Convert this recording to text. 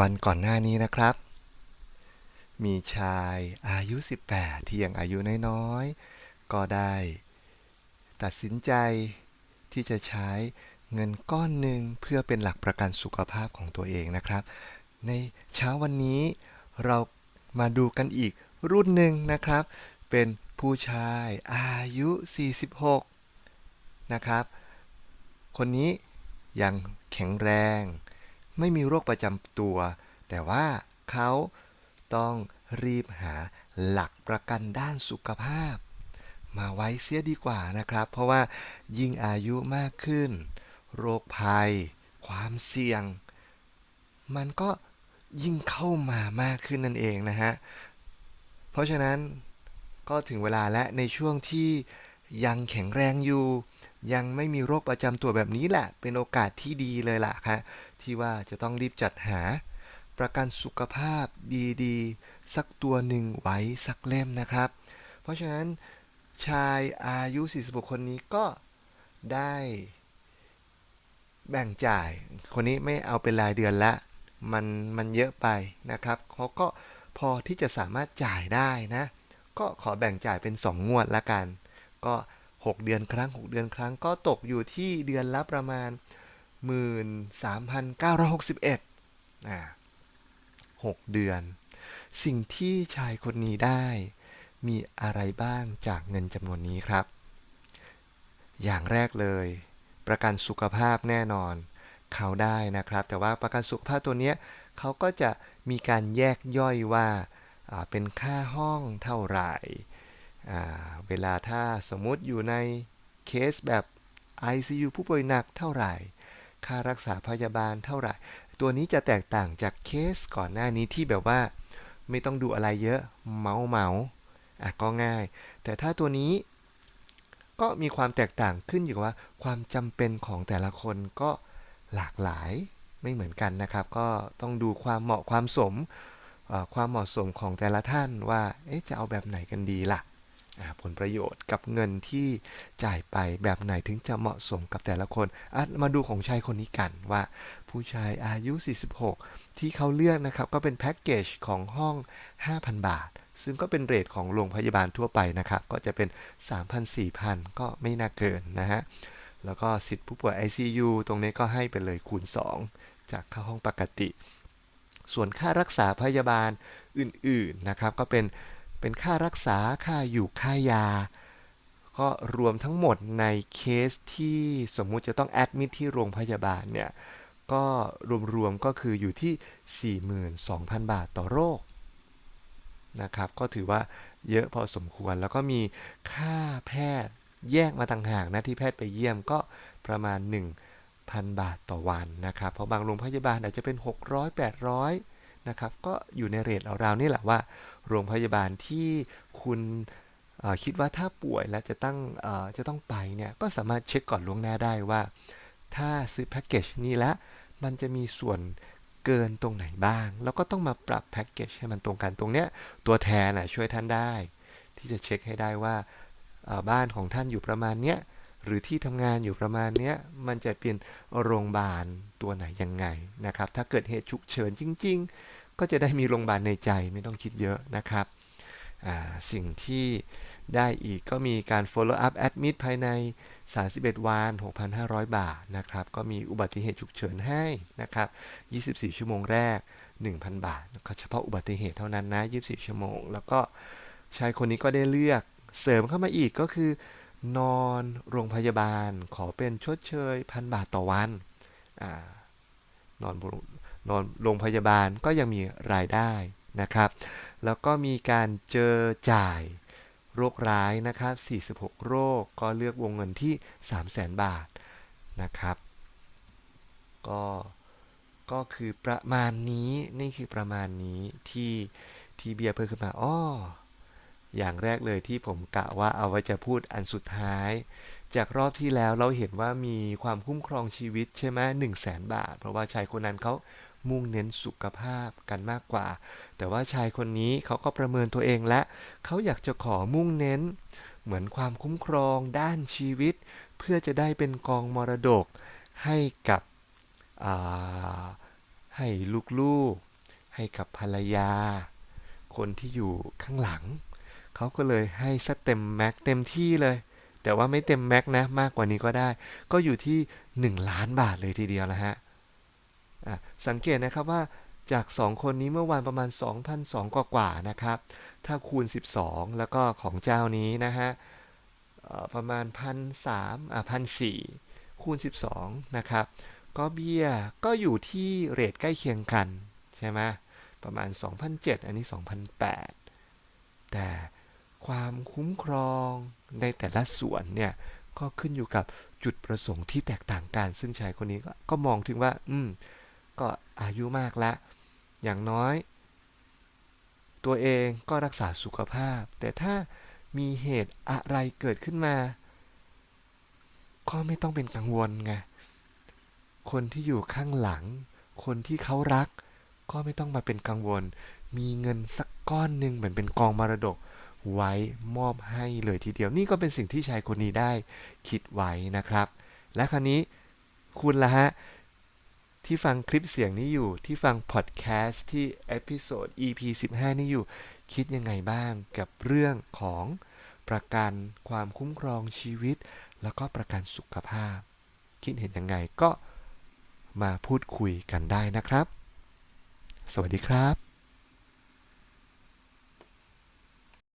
วันก่อนหน้านี้นะครับ มีชายอายุ 18 ที่ยังอายุน้อยๆ ก็ได้ ตัดสินใจที่จะใช้เงินก้อนหนึ่งเพื่อเป็นหลักประกันสุขภาพของตัวเองนะครับ ในเช้าวันนี้เรามาดูกันอีกรุ่นหนึ่งนะครับ เป็นผู้ชายอายุ 46 นะครับ คนนี้ยังแข็งแรง ไม่มีโรคประจำตัว แต่ว่าเขาต้องรีบหาหลักประกันด้านสุขภาพ มาไว้เสียดีกว่านะครับ เพราะว่ายิ่งอายุมากขึ้น โรคภัย ความเสี่ยง มันก็ยิ่งเข้ามามากขึ้นนั่นเองนะฮะ เพราะฉะนั้นก็ถึงเวลาและในช่วงที่ ยังแข็งแรงอยู่ ยังไม่มีโรคประจำตัวแบบนี้แหละ เป็นโอกาสที่ดีเลยล่ะครับที่ว่าจะต้องรีบจัดหา ประกันสุขภาพดีๆ สักตัวหนึ่งไว้สักเล่มนะครับ เพราะฉะนั้นชายอายุ 46 คนนี้ก็ได้แบ่งจ่าย คนนี้ไม่เอาเป็นรายเดือนละ มันมันเยอะไปนะครับเขาก็พอที่จะสามารถจ่ายได้นะ ก็ขอแบ่งจ่ายเป็น 2 งวดละกัน ก็ 6 เดือนครั้ง 6 เดือนครั้งก็ตกอยู่ที่เดือนละประมาณ 13,961อ่า6เดือน สิ่งที่ชายคนนี้ได้มีอะไรบ้างจากเงินจำนวนนี้ครับ อย่างแรกเลย ประกันสุขภาพแน่นอน เขาได้นะครับ แต่ว่าประกันสุขภาพตัวเนี้ยเขาก็จะมีการแยกย่อยว่าเป็นค่าห้องเท่าไหร่ เวลาถ้าสมมติอยู่ในเคสแบบ ICU ผู้ป่วยหนักเท่าไหร่ ค่ารักษาพยาบาลเท่าไหร่ ตัวนี้จะแตกต่างจากเคสก่อนหน้านี้ที่แบบว่า ไม่ต้องดูอะไรเยอะเมาเมาอะก็ง่าย แต่ถ้าตัวนี้ก็มีความแตกต่างขึ้นอยู่ว่า ความจำเป็นของแต่ละคนก็หลากหลายไม่เหมือนกันนะครับ ก็ต้องดูความเหมาะความสมความเหมาะสมของแต่ละท่านว่าจะเอาแบบไหนกันดีล่ะ ผลประโยชน์กับเงินที่จ่ายไปแบบไหนถึงจะเหมาะสมกับแต่ละคนอะมาดูของชายคนนี้กันว่า ผู้ชายอายุ 46 ที่เขาเลือกนะครับ ก็เป็นแพ็กเกจของห้อง 5,000 บาท ซึ่งก็เป็นเรทของโรงพยาบาลทั่วไปนะครับ ก็จะเป็น 3,000-4,000 ก็ไม่น่าเกินนะฮะแล้วก็สิทธิผู้ป่วย ICU ตรงนี้ก็ให้ไปเลยคูณ 2 จากค่าห้องปกติ ส่วนค่ารักษาพยาบาลอื่นๆนะครับ ก็เป็น เป็นค่ารักษาค่าอยู่ค่ายา ก็รวมทั้งหมดในเคสที่สมมุติจะต้องแอดมิทที่โรงพยาบาลเนี่ย ก็รวมๆก็คืออยู่ที่ 42,000 บาทต่อโรคนะครับ ก็ถือว่าเยอะพอสมควรแล้วก็มีค่าแพทย์แยกมาต่างหากนะที่แพทย์ไปเยี่ยมก็ประมาณ 1,000 บาทต่อวันนะครับ เพราะบางโรงพยาบาลอาจจะเป็น 600 800 นะครับ ก็อยู่ในเรทเราๆนี่แหละว่า โรงพยาบาลที่คุณคิดว่าถ้าป่วยแล้วจะตั้งเอ่อจะต้องไปเนี่ย ก็สามารถเช็คก่อนล่วงหน้าได้ว่า ถ้าซื้อแพ็กเกจนี้แล้วมันจะมีส่วนเกินตรงไหนบ้าง แล้วก็ต้องมาปรับแพ็กเกจให้มันตรงกันตรงเนี้ย ตัวแทนช่วยท่านได้ ที่จะเช็คให้ได้ว่าบ้านของท่านอยู่ประมาณเนี้ย หรือที่ทำงานอยู่ประมาณเนี้ยมันจะเป็นโรงพยาบาลตัวไหนยังไงนะครับ ถ้าเกิดเหตุฉุกเฉินจริง ๆ ก็จะได้มีโรงพยาบาลในใจไม่ต้องคิดเยอะนะครับสิ่งที่ได้อีกก็มีการ follow up admit ภายใน 31 วัน 6,500 บาทนะครับ ก็มีอุบัติเหตุฉุกเฉินให้นะครับ 24 ชั่วโมงแรก 1,000 บาทก็เฉพาะอุบัติเหตุเท่านั้นนะ 24 ชั่วโมง แล้วก็ชายคนนี้ก็ได้เลือกเสริมเข้ามาอีกก็คือ นอนโรงพยาบาลขอเป็นชดเชยพันบาทต่อวันอานอนโรงนอนโรงพยาบาลก็ยังมีรายได้นะครับ แล้วก็มีการเจอจ่ายโรคร้ายนะครับ 46 โรคก็เลือกวงเงินที่ 300,000 บาทนะครับ ก็ก็คือประมาณนี้นี่คือประมาณนี้ที่ที่เบียร์เพิ่มขึ้นมาอ้อ อย่างแรกเลยที่ผมกะว่าเอาไว้จะพูดอันสุดท้าย จากรอบที่แล้วเราเห็นว่ามีความคุ้มครองชีวิตใช่ไหมหนึ่งแสนบาท เพราะว่าชายคนนั้นเขามุ่งเน้นสุขภาพกันมากกว่า แต่ว่าชายคนนี้เขาก็ประเมินตัวเองและ เขาอยากจะขอมุ่งเน้น เหมือนความคุ้มครองด้านชีวิต เพื่อจะได้เป็นกองมรดกให้กับให้ลูกๆ ให้กับภรรยา คนที่อยู่ข้างหลัง เขาก็เลยให้สเต็มแม็กเต็มที่เลย แต่ว่าไม่เต็มแม็กนะมากกว่านี้ก็ได้ ก็อยู่ที่ 1 ล้านบาทเลยทีเดียวละฮะสังเกตนะครับว่าจาก 2 คนนี้เมื่อวานประมาณ2,200กว่ากว่านะครับ ถ้าคูณ 12 แล้วก็ของเจ้านี้นะฮะประมาณ 1,300อะ1,400 คูณ 12 นะครับ ก็เบี้ยก็อยู่ที่เรทใกล้เคียงกัน ใช่ไหมประมาณ 2,007 อันนี้ 2,008 แต่ ความคุ้มครองในแต่ละส่วนเนี่ยก็ขึ้นอยู่กับจุดประสงค์ที่แตกต่างกัน ซึ่งชายคนนี้ก็มองถึงว่า อืม ก็อายุมากแล้วอย่างน้อย ตัวเองก็รักษาสุขภาพ แต่ถ้ามีเหตุอะไรเกิดขึ้นมา ก็ไม่ต้องเป็นกังวลไง คนที่อยู่ข้างหลัง คนที่เขารัก ก็ไม่ต้องมาเป็นกังวล มีเงินสักก้อนหนึ่งเหมือนเป็นกองมรดก ไว้มอบให้เลยทีเดียวนี่ก็เป็นสิ่งที่ชายคนนี้ได้คิดไว้นะครับ และคราวนี้คุณล่ะฮะ ที่ฟังคลิปเสียงนี้อยู่ที่ฟังพอดแคสต์ที่เอพิโซด EP 15 นี้อยู่ คิดยังไงบ้างกับเรื่องของประกันความคุ้มครองชีวิต แล้วก็ประกันสุขภาพ คิดเห็นยังไงก็มาพูดคุยกันได้นะครับ สวัสดีครับ